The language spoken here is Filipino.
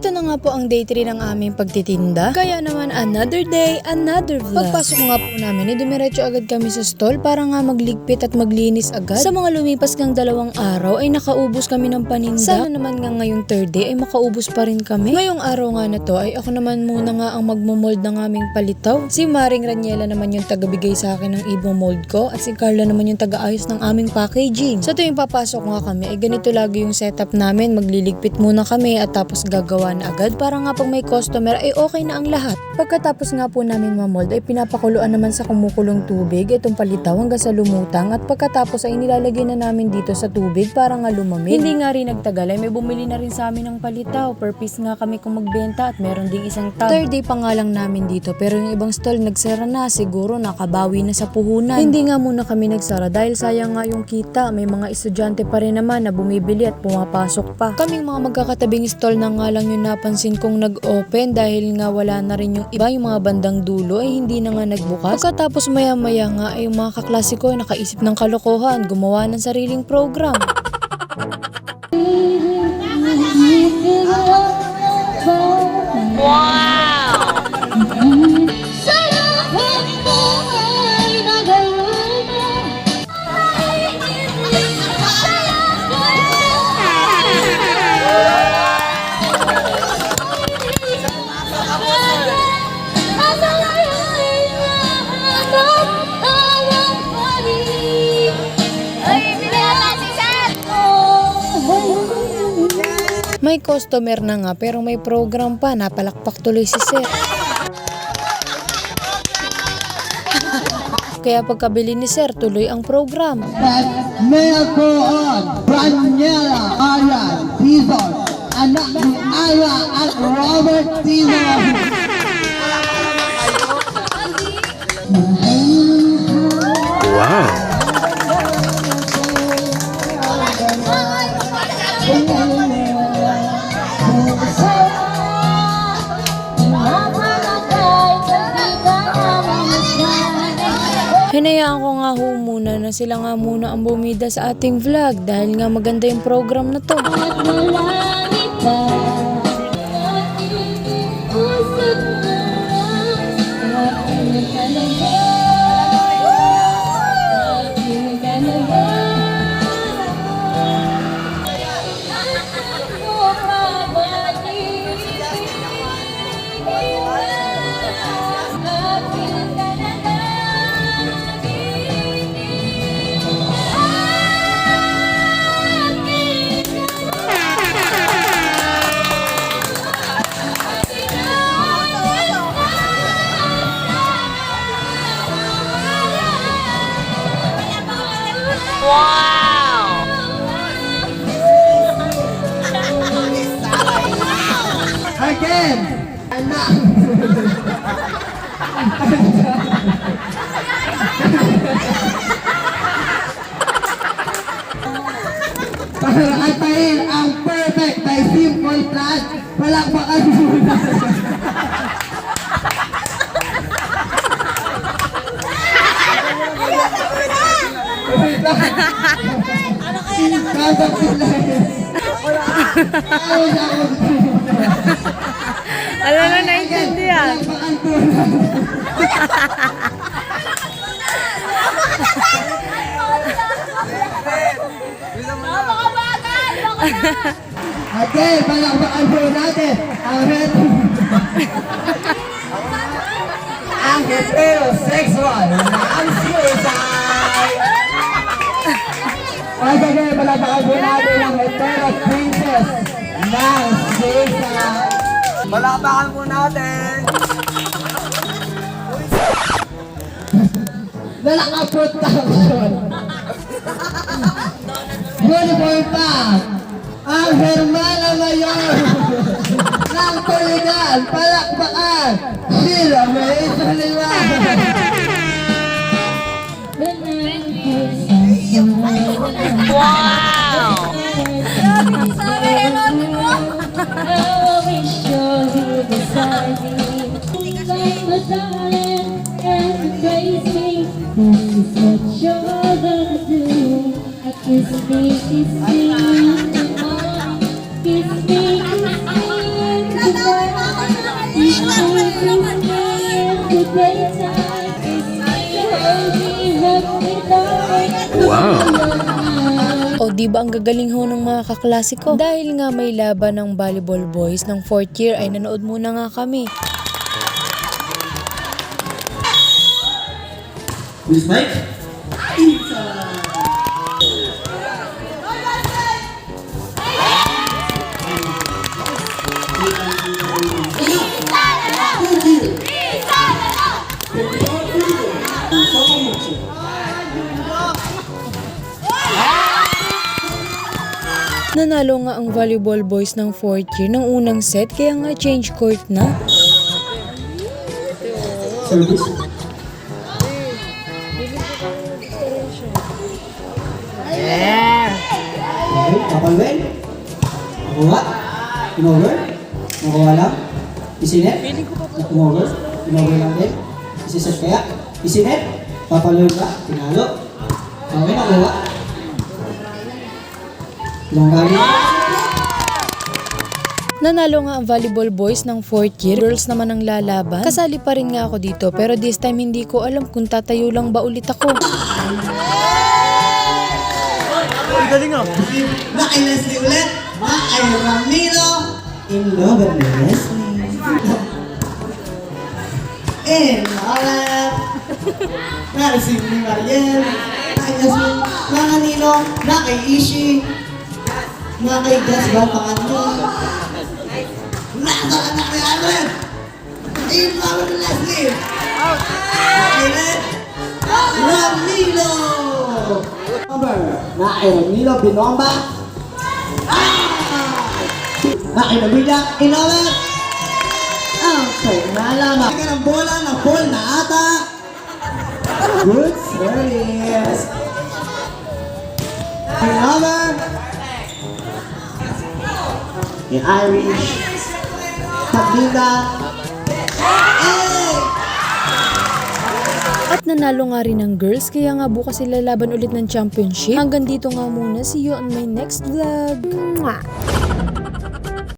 Ito na nga po ang day 3 ng aming pagtitinda. Kaya naman another day, another vlog. Pagpasok nga po namin, eh, dumiretso agad kami sa stall para nga magligpit at maglinis agad. Sa mga lumipas ng dalawang araw ay nakaubos kami ng paninda. Sana naman nga ngayong third day ay makaubos pa rin kami. Ngayong araw nga na to ay ako naman muna nga ang magmomold ng aming palitaw. Si Maring Raniela naman yung tagabigay sa akin ng ibang mold ko at si Carla naman yung tagaayos ng aming packaging. Sa tuwing papasok nga kami ay ganito lagi yung setup namin. Magliligpit muna kami at tapos gagawa na agad para nga pag may customer ay okay na ang lahat. Pagkatapos nga po namin mamold ay pinapakuluan naman sa kumukulong tubig itong palitaw hanggang sa lumutang at pagkatapos ay nilalagay na namin dito sa tubig para nga lumamig. Hindi nga rin nagtagal ay may bumili na rin sa amin ng palitaw. Per piece nga kami kung magbenta at meron ding isang tub. Third day pa nga lang namin dito pero yung ibang stall nagsara na siguro nakabawi na sa puhunan. Hindi nga muna kami nagsara dahil sayang nga yung kita. May mga estudyante pa rin naman na bumibili at pumapasok pa. Kaming mga magkakatabing stall na nga lang yung napansin kong nag-open dahil nga wala na rin yung iba yung mga bandang dulo ay hindi na nga nagbukas. Pagkatapos maya maya nga ay yung mga kaklase ko nakaisip ng kalokohan, gumawa ng sariling program. May customer na nga pero may program pa, napalakpak tuloy si Sir. Kaya pagkabili ni Sir, tuloy ang program. that Mayor on Daniela Ayan Tizon, anak ni Aya at Robert Tizon. Hinayaan ko nga ho muna na sila nga muna ang bumida sa ating vlog dahil nga maganda yung program na to. Again, anak. Para atayin ang perfect by simple plan, palakpakan muna. Wait lang. Kakapit lang. Ayaw na ako. Muna. Okay, palakpakan po natin ang red. ang heterosexual ng suicide. Once again, palakpakan po natin ang hetero princess ng suicide. Palakpakan po natin! Nalaka protection. Beautiful pa. Ang Hermana Mayor ng Puligan, palakpakan. Sila May Saliman. Kiss me, kiss me, kiss me, kiss me, O di ba ang gagaling ho ng mga kaklase ko? Dahil nga may laban ng volleyball boys ng 4th year ay nanood muna nga kami. Miss Mike? Nanalo nga ang volleyball boys ng 4th year ng unang set kaya nga change court na. Service? Okay, kapalwen? Nakuha? Inover? Nakuha lang? Isinet? Nakumover? Inover lang din? Isiset kaya? Isinet? Papalwen ba? Pinalo? Okay, nakuha? Galing? Nanalo nga ang volleyball boys ng 4th year. Girls naman ang lalaban. Kasali pa rin nga ako dito pero this time hindi ko alam kung tatayo lang ba ulit ako. Na kay Leslie ulit. Na kay Ramiro. In love and Leslie. In. Na si Mariel. Na kay Jasmine. Na kanino. Na kay Ishi. Na kay Jasmine Panganyo. Na sa anak ni Alvin. In love and Leslie. Ulit. Ramiro. Number. Na kay Ramiro Binomba. Na kay Nabida Inola. Okay, nalaman. Ka ng bola ng ball na ata. Good service. Another. Yung Irish. Hey! At nanalo nga rin ng girls kaya nga bukas sila laban ulit ng championship. Hanggang dito nga muna. See you on my next vlog. Mwah!